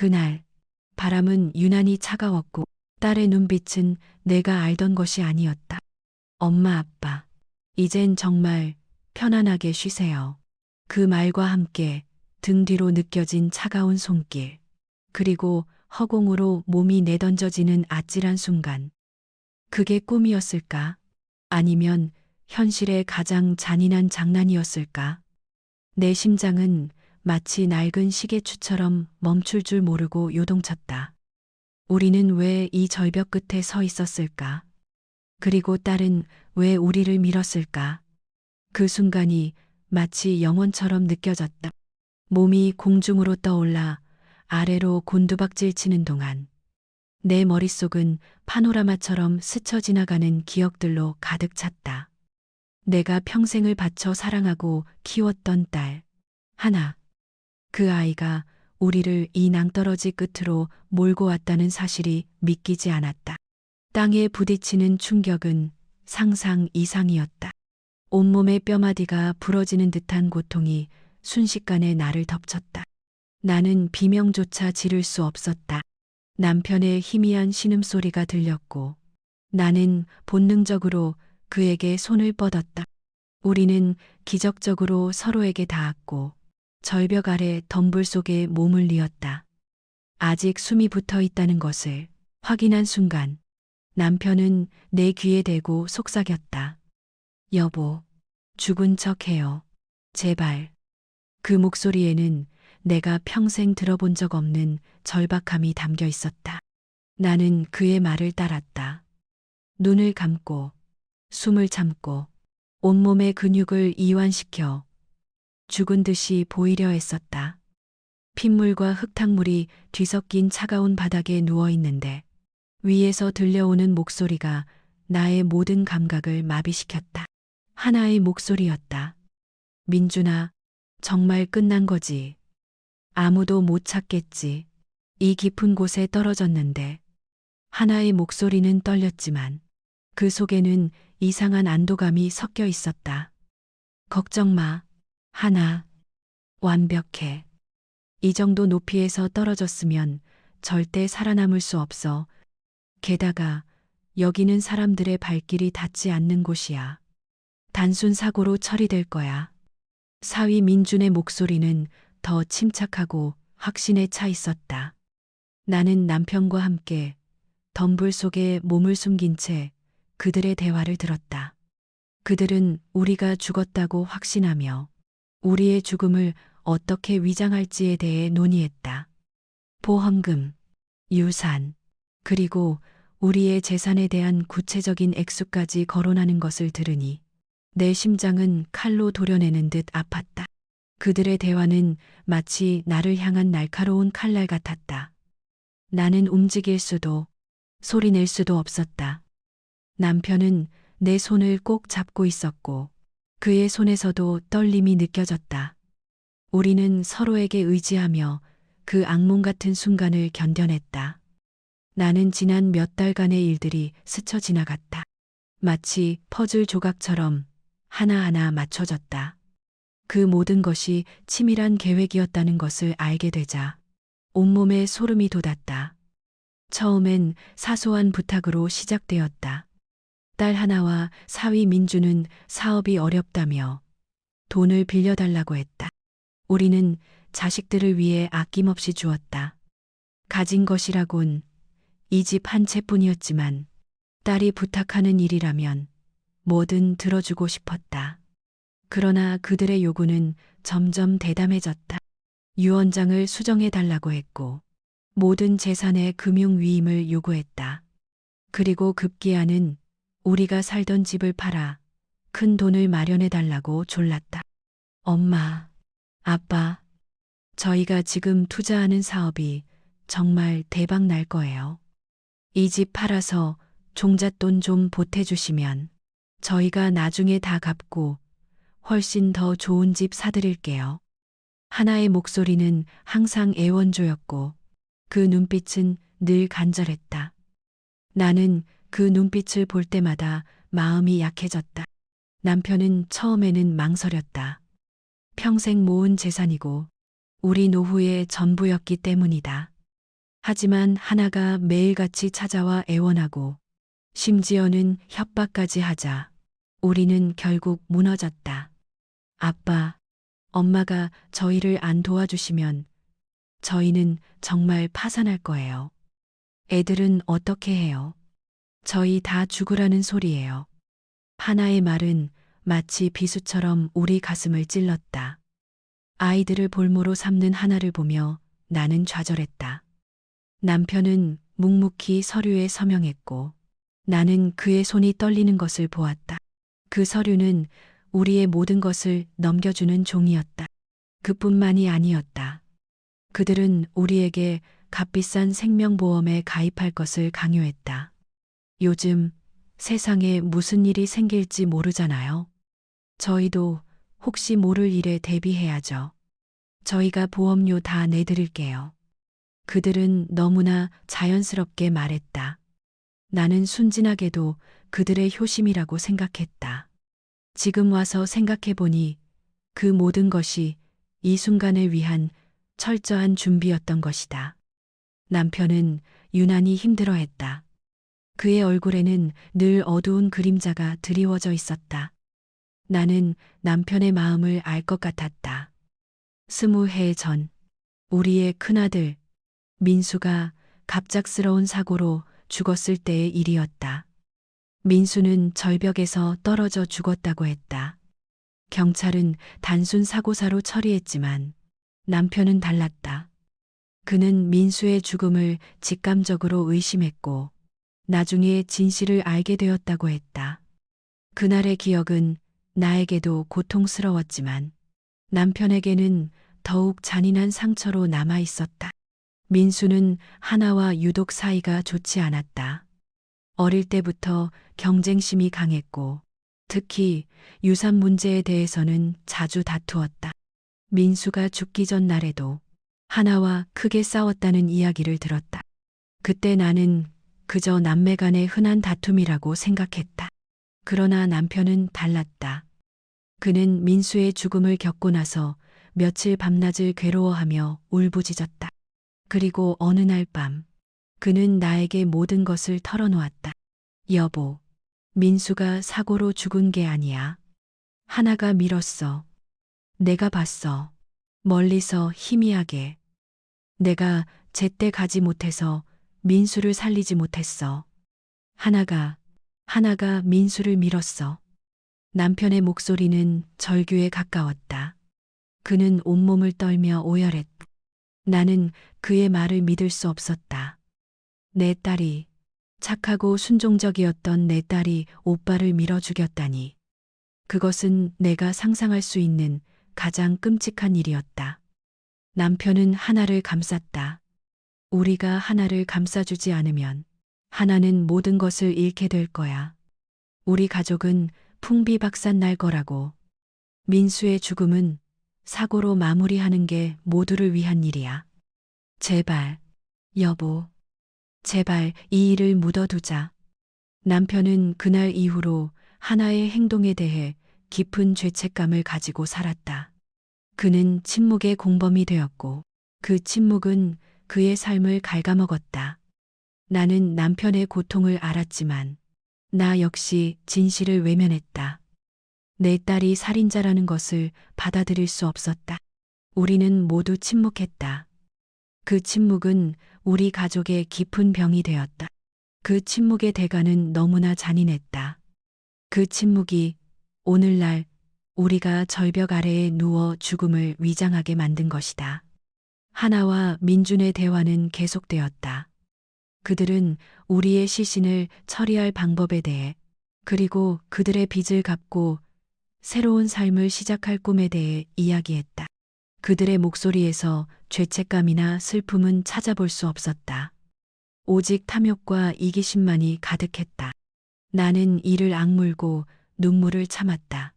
그날 바람은 유난히 차가웠고 딸의 눈빛은 내가 알던 것이 아니었다. 엄마 아빠, 이젠 정말 편안하게 쉬세요. 그 말과 함께 등 뒤로 느껴진 차가운 손길, 그리고 허공으로 몸이 내던져지는 아찔한 순간. 그게 꿈이었을까? 아니면 현실의 가장 잔인한 장난이었을까? 내 심장은 마치 낡은 시계추처럼 멈출 줄 모르고 요동쳤다. 우리는 왜 이 절벽 끝에 서 있었을까? 그리고 딸은 왜 우리를 밀었을까? 그 순간이 마치 영원처럼 느껴졌다. 몸이 공중으로 떠올라 아래로 곤두박질 치는 동안 내 머릿속은 파노라마처럼 스쳐 지나가는 기억들로 가득 찼다. 내가 평생을 바쳐 사랑하고 키웠던 딸, 하나. 그 아이가 우리를 이 낭떠러지 끝으로 몰고 왔다는 사실이 믿기지 않았다. 땅에 부딪히는 충격은 상상 이상이었다. 온몸의 뼈마디가 부러지는 듯한 고통이 순식간에 나를 덮쳤다. 나는 비명조차 지를 수 없었다. 남편의 희미한 신음소리가 들렸고 나는 본능적으로 그에게 손을 뻗었다. 우리는 기적적으로 서로에게 닿았고 절벽 아래 덤불 속에 몸을 뉘었다. 아직 숨이 붙어 있다는 것을 확인한 순간 남편은 내 귀에 대고 속삭였다. 여보, 죽은 척 해요. 제발. 그 목소리에는 내가 평생 들어본 적 없는 절박함이 담겨 있었다. 나는 그의 말을 따랐다. 눈을 감고, 숨을 참고, 온몸의 근육을 이완시켜 죽은 듯이 보이려 했었다. 핏물과 흙탕물이 뒤섞인 차가운 바닥에 누워 있는데 위에서 들려오는 목소리가 나의 모든 감각을 마비시켰다. 하나의 목소리였다. 민준아, 정말 끝난 거지. 아무도 못 찾겠지. 이 깊은 곳에 떨어졌는데. 하나의 목소리는 떨렸지만 그 속에는 이상한 안도감이 섞여 있었다. 걱정 마. 하나. 완벽해. 이 정도 높이에서 떨어졌으면 절대 살아남을 수 없어. 게다가 여기는 사람들의 발길이 닿지 않는 곳이야. 단순 사고로 처리될 거야. 사위 민준의 목소리는 더 침착하고 확신에 차 있었다. 나는 남편과 함께 덤불 속에 몸을 숨긴 채 그들의 대화를 들었다. 그들은 우리가 죽었다고 확신하며 우리의 죽음을 어떻게 위장할지에 대해 논의했다. 보험금, 유산, 그리고 우리의 재산에 대한 구체적인 액수까지 거론하는 것을 들으니 내 심장은 칼로 도려내는 듯 아팠다. 그들의 대화는 마치 나를 향한 날카로운 칼날 같았다. 나는 움직일 수도, 소리 낼 수도 없었다. 남편은 내 손을 꼭 잡고 있었고, 그의 손에서도 떨림이 느껴졌다. 우리는 서로에게 의지하며 그 악몽 같은 순간을 견뎌냈다. 나는 지난 몇 달간의 일들이 스쳐 지나갔다. 마치 퍼즐 조각처럼 하나하나 맞춰졌다. 그 모든 것이 치밀한 계획이었다는 것을 알게 되자 온몸에 소름이 돋았다. 처음엔 사소한 부탁으로 시작되었다. 딸 하나와 사위 민주는 사업이 어렵다며 돈을 빌려달라고 했다. 우리는 자식들을 위해 아낌없이 주었다. 가진 것이라곤 이 집 한 채뿐이었지만 딸이 부탁하는 일이라면 뭐든 들어주고 싶었다. 그러나 그들의 요구는 점점 대담해졌다. 유언장을 수정해 달라고 했고 모든 재산의 금융 위임을 요구했다. 그리고 급기야는 우리가 살던 집을 팔아 큰 돈을 마련해 달라고 졸랐다. 엄마, 아빠, 저희가 지금 투자하는 사업이 정말 대박 날 거예요. 이 집 팔아서 종잣돈 좀 보태주시면 저희가 나중에 다 갚고 훨씬 더 좋은 집 사드릴게요. 하나의 목소리는 항상 애원조였고 그 눈빛은 늘 간절했다. 나는 그 눈빛을 볼 때마다 마음이 약해졌다. 남편은 처음에는 망설였다. 평생 모은 재산이고 우리 노후의 전부였기 때문이다. 하지만 하나가 매일같이 찾아와 애원하고 심지어는 협박까지 하자 우리는 결국 무너졌다. 아빠, 엄마가 저희를 안 도와주시면 저희는 정말 파산할 거예요. 애들은 어떻게 해요? 저희 다 죽으라는 소리예요. 하나의 말은 마치 비수처럼 우리 가슴을 찔렀다. 아이들을 볼모로 삼는 하나를 보며 나는 좌절했다. 남편은 묵묵히 서류에 서명했고 나는 그의 손이 떨리는 것을 보았다. 그 서류는 우리의 모든 것을 넘겨주는 종이었다. 그뿐만이 아니었다. 그들은 우리에게 값비싼 생명보험에 가입할 것을 강요했다. 요즘 세상에 무슨 일이 생길지 모르잖아요. 저희도 혹시 모를 일에 대비해야죠. 저희가 보험료 다 내드릴게요. 그들은 너무나 자연스럽게 말했다. 나는 순진하게도 그들의 효심이라고 생각했다. 지금 와서 생각해보니 그 모든 것이 이 순간을 위한 철저한 준비였던 것이다. 남편은 유난히 힘들어했다. 그의 얼굴에는 늘 어두운 그림자가 드리워져 있었다. 나는 남편의 마음을 알 것 같았다. 스무 해 전, 우리의 큰아들, 민수가 갑작스러운 사고로 죽었을 때의 일이었다. 민수는 절벽에서 떨어져 죽었다고 했다. 경찰은 단순 사고사로 처리했지만 남편은 달랐다. 그는 민수의 죽음을 직감적으로 의심했고 나중에 진실을 알게 되었다고 했다. 그날의 기억은 나에게도 고통스러웠지만 남편에게는 더욱 잔인한 상처로 남아 있었다. 민수는 하나와 유독 사이가 좋지 않았다. 어릴 때부터 경쟁심이 강했고 특히 유산 문제에 대해서는 자주 다투었다. 민수가 죽기 전 날에도 하나와 크게 싸웠다는 이야기를 들었다. 그때 나는 그저 남매 간의 흔한 다툼이라고 생각했다. 그러나 남편은 달랐다. 그는 민수의 죽음을 겪고 나서 며칠 밤낮을 괴로워하며 울부짖었다. 그리고 어느 날 밤, 그는 나에게 모든 것을 털어놓았다. 여보, 민수가 사고로 죽은 게 아니야. 하나가 밀었어. 내가 봤어. 멀리서 희미하게. 내가 제때 가지 못해서 민수를 살리지 못했어. 하나가, 하나가 민수를 밀었어. 남편의 목소리는 절규에 가까웠다. 그는 온몸을 떨며 오열했다. 나는 그의 말을 믿을 수 없었다. 내 딸이, 착하고 순종적이었던 내 딸이 오빠를 밀어 죽였다니. 그것은 내가 상상할 수 있는 가장 끔찍한 일이었다. 남편은 하나를 감쌌다. 우리가 하나를 감싸주지 않으면 하나는 모든 것을 잃게 될 거야. 우리 가족은 풍비박산 날 거라고. 민수의 죽음은 사고로 마무리하는 게 모두를 위한 일이야. 제발, 여보, 제발 이 일을 묻어두자. 남편은 그날 이후로 하나의 행동에 대해 깊은 죄책감을 가지고 살았다. 그는 침묵의 공범이 되었고 그 침묵은 그의 삶을 갉아먹었다. 나는 남편의 고통을 알았지만 나 역시 진실을 외면했다. 내 딸이 살인자라는 것을 받아들일 수 없었다. 우리는 모두 침묵했다. 그 침묵은 우리 가족의 깊은 병이 되었다. 그 침묵의 대가는 너무나 잔인했다. 그 침묵이 오늘날 우리가 절벽 아래에 누워 죽음을 위장하게 만든 것이다. 하나와 민준의 대화는 계속되었다. 그들은 우리의 시신을 처리할 방법에 대해 그리고 그들의 빚을 갚고 새로운 삶을 시작할 꿈에 대해 이야기했다. 그들의 목소리에서 죄책감이나 슬픔은 찾아볼 수 없었다. 오직 탐욕과 이기심만이 가득했다. 나는 이를 악물고 눈물을 참았다.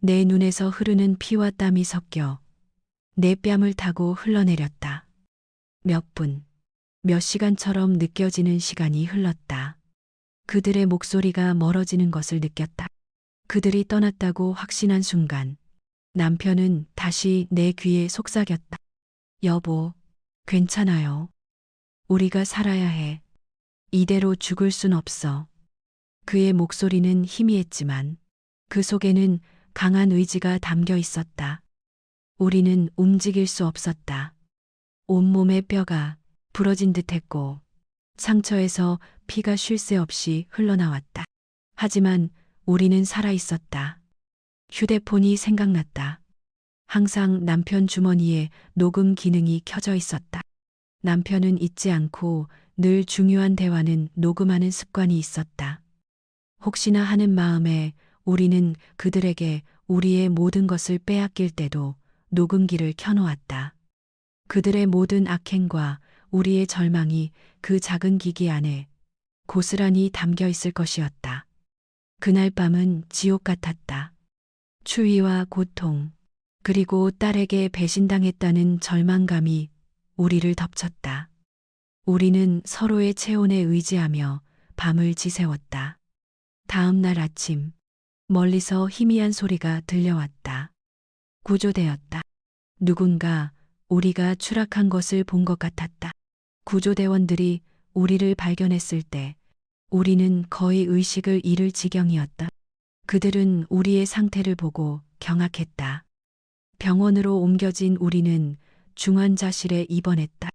내 눈에서 흐르는 피와 땀이 섞여 내 뺨을 타고 흘러내렸다. 몇 분, 몇 시간처럼 느껴지는 시간이 흘렀다. 그들의 목소리가 멀어지는 것을 느꼈다. 그들이 떠났다고 확신한 순간 남편은 다시 내 귀에 속삭였다. 여보, 괜찮아요. 우리가 살아야 해. 이대로 죽을 순 없어. 그의 목소리는 희미했지만 그 속에는 강한 의지가 담겨 있었다. 우리는 움직일 수 없었다. 온몸의 뼈가 부러진 듯 했고 상처에서 피가 쉴 새 없이 흘러나왔다. 하지만 우리는 살아 있었다. 휴대폰이 생각났다. 항상 남편 주머니에 녹음 기능이 켜져 있었다. 남편은 잊지 않고 늘 중요한 대화는 녹음하는 습관이 있었다. 혹시나 하는 마음에 우리는 그들에게 우리의 모든 것을 빼앗길 때도 녹음기를 켜놓았다. 그들의 모든 악행과 우리의 절망이 그 작은 기기 안에 고스란히 담겨 있을 것이었다. 그날 밤은 지옥 같았다. 추위와 고통, 그리고 딸에게 배신당했다는 절망감이 우리를 덮쳤다. 우리는 서로의 체온에 의지하며 밤을 지새웠다. 다음 날 아침, 멀리서 희미한 소리가 들려왔다. 구조되었다. 누군가 우리가 추락한 것을 본 것 같았다. 구조대원들이 우리를 발견했을 때 우리는 거의 의식을 잃을 지경이었다. 그들은 우리의 상태를 보고 경악했다. 병원으로 옮겨진 우리는 중환자실에 입원했다.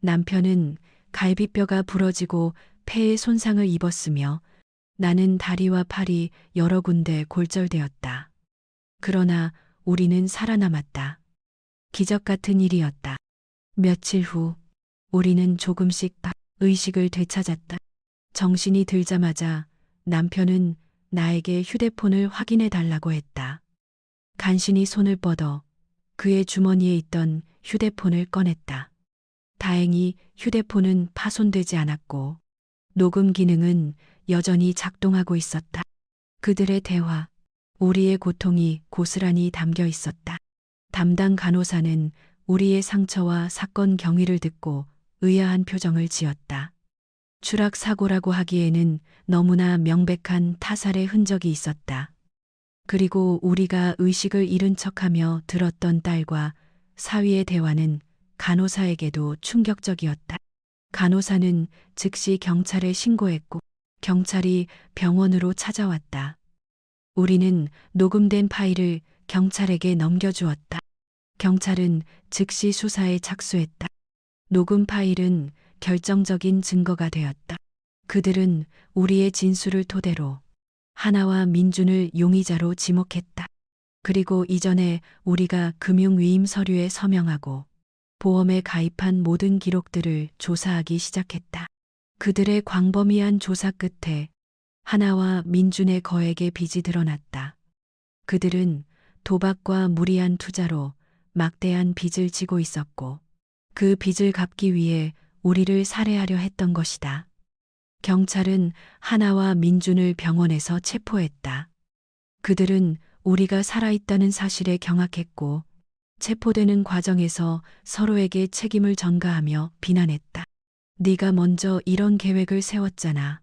남편은 갈비뼈가 부러지고 폐에 손상을 입었으며 나는 다리와 팔이 여러 군데 골절되었다. 그러나 우리는 살아남았다. 기적 같은 일이었다. 며칠 후 우리는 조금씩 의식을 되찾았다. 정신이 들자마자 남편은 나에게 휴대폰을 확인해 달라고 했다. 간신히 손을 뻗어 그의 주머니에 있던 휴대폰을 꺼냈다. 다행히 휴대폰은 파손되지 않았고 녹음 기능은 여전히 작동하고 있었다. 그들의 대화, 우리의 고통이 고스란히 담겨 있었다. 담당 간호사는 우리의 상처와 사건 경위를 듣고 의아한 표정을 지었다. 추락 사고라고 하기에는 너무나 명백한 타살의 흔적이 있었다. 그리고 우리가 의식을 잃은 척하며 들었던 딸과 사위의 대화는 간호사에게도 충격적이었다. 간호사는 즉시 경찰에 신고했고 경찰이 병원으로 찾아왔다. 우리는 녹음된 파일을 경찰에게 넘겨주었다. 경찰은 즉시 수사에 착수했다. 녹음 파일은 결정적인 증거가 되었다. 그들은 우리의 진술을 토대로 하나와 민준을 용의자로 지목했다. 그리고 이전에 우리가 금융위임 서류에 서명하고 보험에 가입한 모든 기록들을 조사하기 시작했다. 그들의 광범위한 조사 끝에 하나와 민준의 거액의 빚이 드러났다. 그들은 도박과 무리한 투자로 막대한 빚을 지고 있었고 그 빚을 갚기 위해 우리를 살해하려 했던 것이다. 경찰은 하나와 민준을 병원에서 체포했다. 그들은 우리가 살아있다는 사실에 경악했고 체포되는 과정에서 서로에게 책임을 전가하며 비난했다. 네가 먼저 이런 계획을 세웠잖아.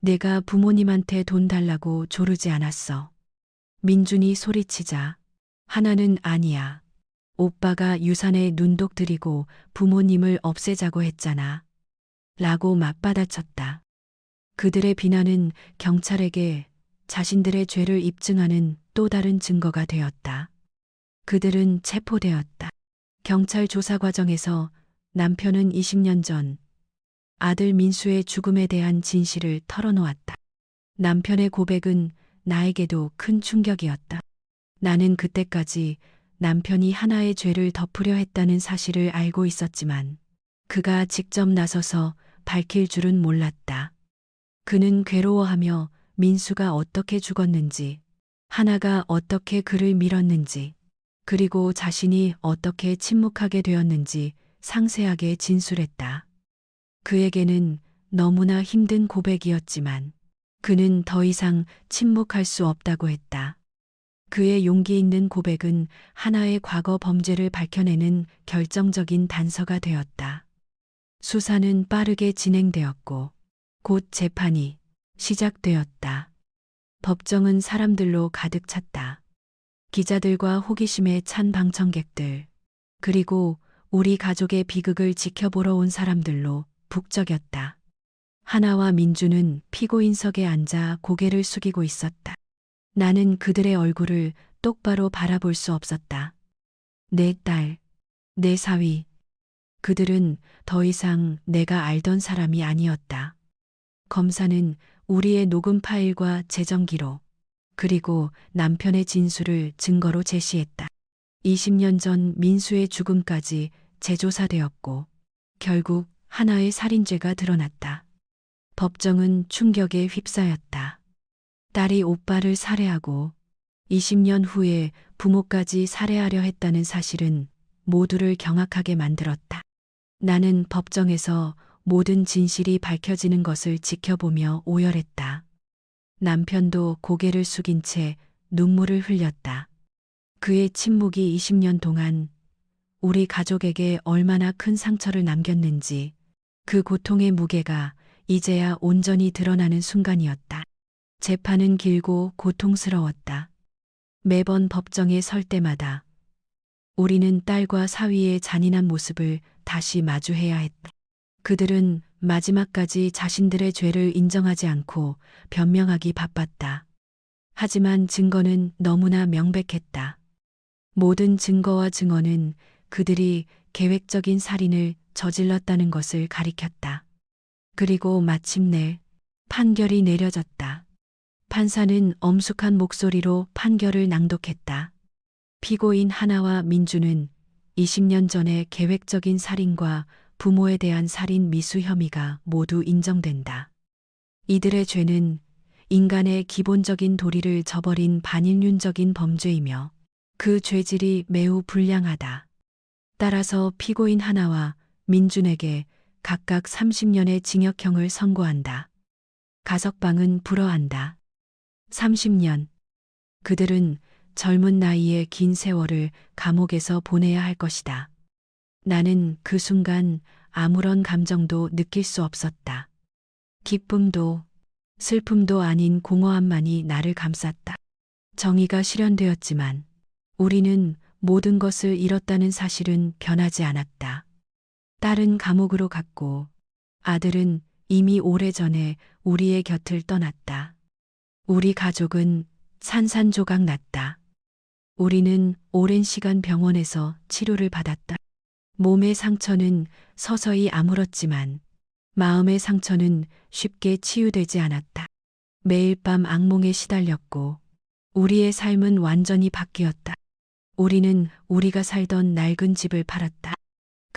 내가 부모님한테 돈 달라고 조르지 않았어. 민준이 소리치자 하나는 아니야. 오빠가 유산에 눈독 들이고 부모님을 없애자고 했잖아. 라고 맞받아쳤다. 그들의 비난은 경찰에게 자신들의 죄를 입증하는 또 다른 증거가 되었다. 그들은 체포되었다. 경찰 조사 과정에서 남편은 20년 전 아들 민수의 죽음에 대한 진실을 털어놓았다. 남편의 고백은 나에게도 큰 충격이었다. 나는 그때까지 남편이 하나의 죄를 덮으려 했다는 사실을 알고 있었지만 그가 직접 나서서 밝힐 줄은 몰랐다. 그는 괴로워하며 민수가 어떻게 죽었는지, 하나가 어떻게 그를 밀었는지, 그리고 자신이 어떻게 침묵하게 되었는지 상세하게 진술했다. 그에게는 너무나 힘든 고백이었지만 그는 더 이상 침묵할 수 없다고 했다. 그의 용기 있는 고백은 하나의 과거 범죄를 밝혀내는 결정적인 단서가 되었다. 수사는 빠르게 진행되었고 곧 재판이 시작되었다. 법정은 사람들로 가득 찼다. 기자들과 호기심에 찬 방청객들, 그리고 우리 가족의 비극을 지켜보러 온 사람들로 북적였다. 하나와 민주는 피고인석에 앉아 고개를 숙이고 있었다. 나는 그들의 얼굴을 똑바로 바라볼 수 없었다. 내 딸, 내 사위. 그들은 더 이상 내가 알던 사람이 아니었다. 검사는 우리의 녹음 파일과 재정 기록, 그리고 남편의 진술을 증거로 제시했다. 20년 전 민수의 죽음까지 재조사되었고, 결국 하나의 살인죄가 드러났다. 법정은 충격에 휩싸였다. 딸이 오빠를 살해하고 20년 후에 부모까지 살해하려 했다는 사실은 모두를 경악하게 만들었다. 나는 법정에서 모든 진실이 밝혀지는 것을 지켜보며 오열했다. 남편도 고개를 숙인 채 눈물을 흘렸다. 그의 침묵이 20년 동안 우리 가족에게 얼마나 큰 상처를 남겼는지 그 고통의 무게가 이제야 온전히 드러나는 순간이었다. 재판은 길고 고통스러웠다. 매번 법정에 설 때마다 우리는 딸과 사위의 잔인한 모습을 다시 마주해야 했다. 그들은 마지막까지 자신들의 죄를 인정하지 않고 변명하기 바빴다. 하지만 증거는 너무나 명백했다. 모든 증거와 증언은 그들이 계획적인 살인을 저질렀다는 것을 가리켰다. 그리고 마침내 판결이 내려졌다. 판사는 엄숙한 목소리로 판결을 낭독했다. 피고인 하나와 민주는 20년 전의 계획적인 살인과 부모에 대한 살인 미수 혐의가 모두 인정된다. 이들의 죄는 인간의 기본적인 도리를 저버린 반인륜적인 범죄이며 그 죄질이 매우 불량하다. 따라서 피고인 하나와 민준에게 각각 30년의 징역형을 선고한다. 가석방은 불허한다. 30년. 그들은 젊은 나이에 긴 세월을 감옥에서 보내야 할 것이다. 나는 그 순간 아무런 감정도 느낄 수 없었다. 기쁨도 슬픔도 아닌 공허함만이 나를 감쌌다. 정의가 실현되었지만 우리는 모든 것을 잃었다는 사실은 변하지 않았다. 딸은 감옥으로 갔고 아들은 이미 오래전에 우리의 곁을 떠났다. 우리 가족은 산산조각 났다. 우리는 오랜 시간 병원에서 치료를 받았다. 몸의 상처는 서서히 아물었지만 마음의 상처는 쉽게 치유되지 않았다. 매일 밤 악몽에 시달렸고 우리의 삶은 완전히 바뀌었다. 우리는 우리가 살던 낡은 집을 팔았다.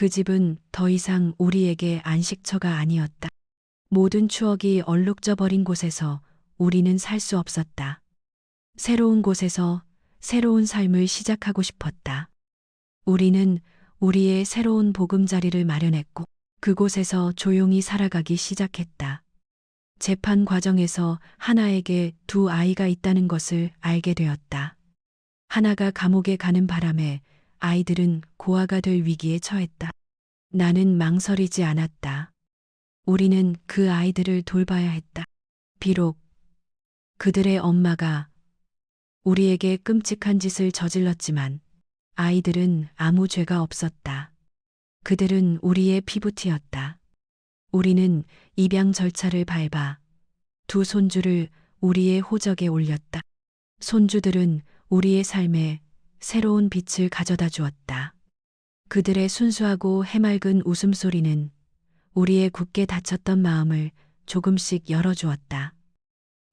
그 집은 더 이상 우리에게 안식처가 아니었다. 모든 추억이 얼룩져 버린 곳에서 우리는 살 수 없었다. 새로운 곳에서 새로운 삶을 시작하고 싶었다. 우리는 우리의 새로운 보금자리를 마련했고 그곳에서 조용히 살아가기 시작했다. 재판 과정에서 하나에게 두 아이가 있다는 것을 알게 되었다. 하나가 감옥에 가는 바람에 아이들은 고아가 될 위기에 처했다. 나는 망설이지 않았다. 우리는 그 아이들을 돌봐야 했다. 비록 그들의 엄마가 우리에게 끔찍한 짓을 저질렀지만 아이들은 아무 죄가 없었다. 그들은 우리의 피부티였다. 우리는 입양 절차를 밟아 두 손주를 우리의 호적에 올렸다. 손주들은 우리의 삶에 새로운 빛을 가져다 주었다. 그들의 순수하고 해맑은 웃음소리는 우리의 굳게 닫혔던 마음을 조금씩 열어주었다.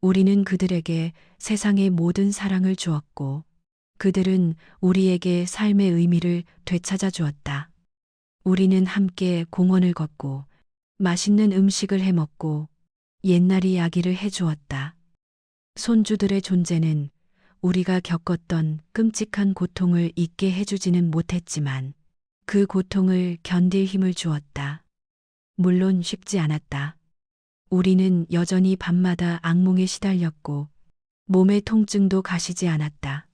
우리는 그들에게 세상의 모든 사랑을 주었고, 그들은 우리에게 삶의 의미를 되찾아 주었다. 우리는 함께 공원을 걷고, 맛있는 음식을 해 먹고, 옛날 이 야기를 해 주었다. 손주들의 존재는 우리가 겪었던 끔찍한 고통을 잊게 해주지는 못했지만 그 고통을 견딜 힘을 주었다. 물론 쉽지 않았다. 우리는 여전히 밤마다 악몽에 시달렸고 몸의 통증도 가시지 않았다.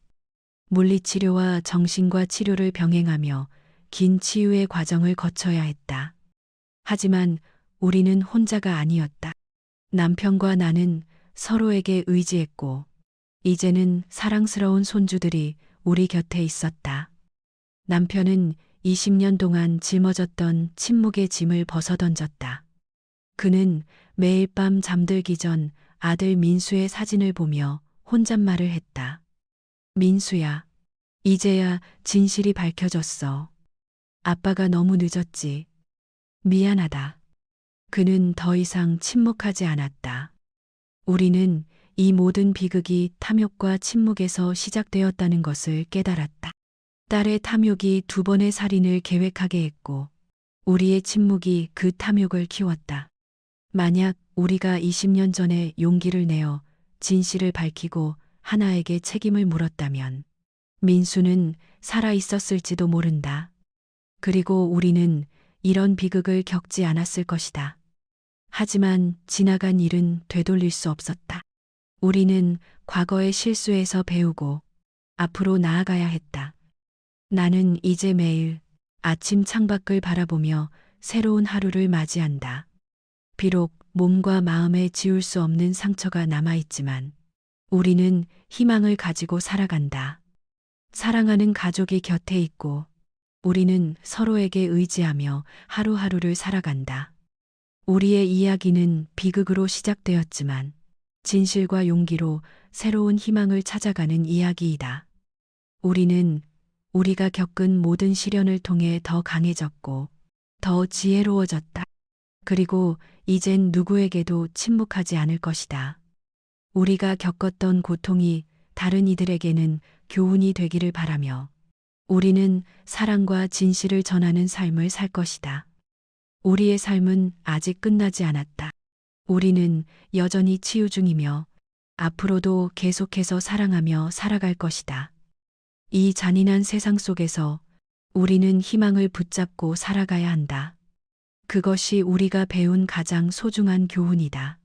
물리치료와 정신과 치료를 병행하며 긴 치유의 과정을 거쳐야 했다. 하지만 우리는 혼자가 아니었다. 남편과 나는 서로에게 의지했고 이제는 사랑스러운 손주들이 우리 곁에 있었다. 남편은 20년 동안 짊어졌던 침묵의 짐을 벗어던졌다. 그는 매일 밤 잠들기 전 아들 민수의 사진을 보며 혼잣말을 했다. 민수야, 이제야 진실이 밝혀졌어. 아빠가 너무 늦었지. 미안하다. 그는 더 이상 침묵하지 않았다. 우리는 이 모든 비극이 탐욕과 침묵에서 시작되었다는 것을 깨달았다. 딸의 탐욕이 두 번의 살인을 계획하게 했고, 우리의 침묵이 그 탐욕을 키웠다. 만약 우리가 20년 전에 용기를 내어 진실을 밝히고 하나에게 책임을 물었다면, 민수는 살아 있었을지도 모른다. 그리고 우리는 이런 비극을 겪지 않았을 것이다. 하지만 지나간 일은 되돌릴 수 없었다. 우리는 과거의 실수에서 배우고 앞으로 나아가야 했다. 나는 이제 매일 아침 창밖을 바라보며 새로운 하루를 맞이한다. 비록 몸과 마음에 지울 수 없는 상처가 남아있지만 우리는 희망을 가지고 살아간다. 사랑하는 가족이 곁에 있고 우리는 서로에게 의지하며 하루하루를 살아간다. 우리의 이야기는 비극으로 시작되었지만 진실과 용기로 새로운 희망을 찾아가는 이야기이다. 우리는 우리가 겪은 모든 시련을 통해 더 강해졌고 더 지혜로워졌다. 그리고 이젠 누구에게도 침묵하지 않을 것이다. 우리가 겪었던 고통이 다른 이들에게는 교훈이 되기를 바라며 우리는 사랑과 진실을 전하는 삶을 살 것이다. 우리의 삶은 아직 끝나지 않았다. 우리는 여전히 치유 중이며 앞으로도 계속해서 사랑하며 살아갈 것이다. 이 잔인한 세상 속에서 우리는 희망을 붙잡고 살아가야 한다. 그것이 우리가 배운 가장 소중한 교훈이다.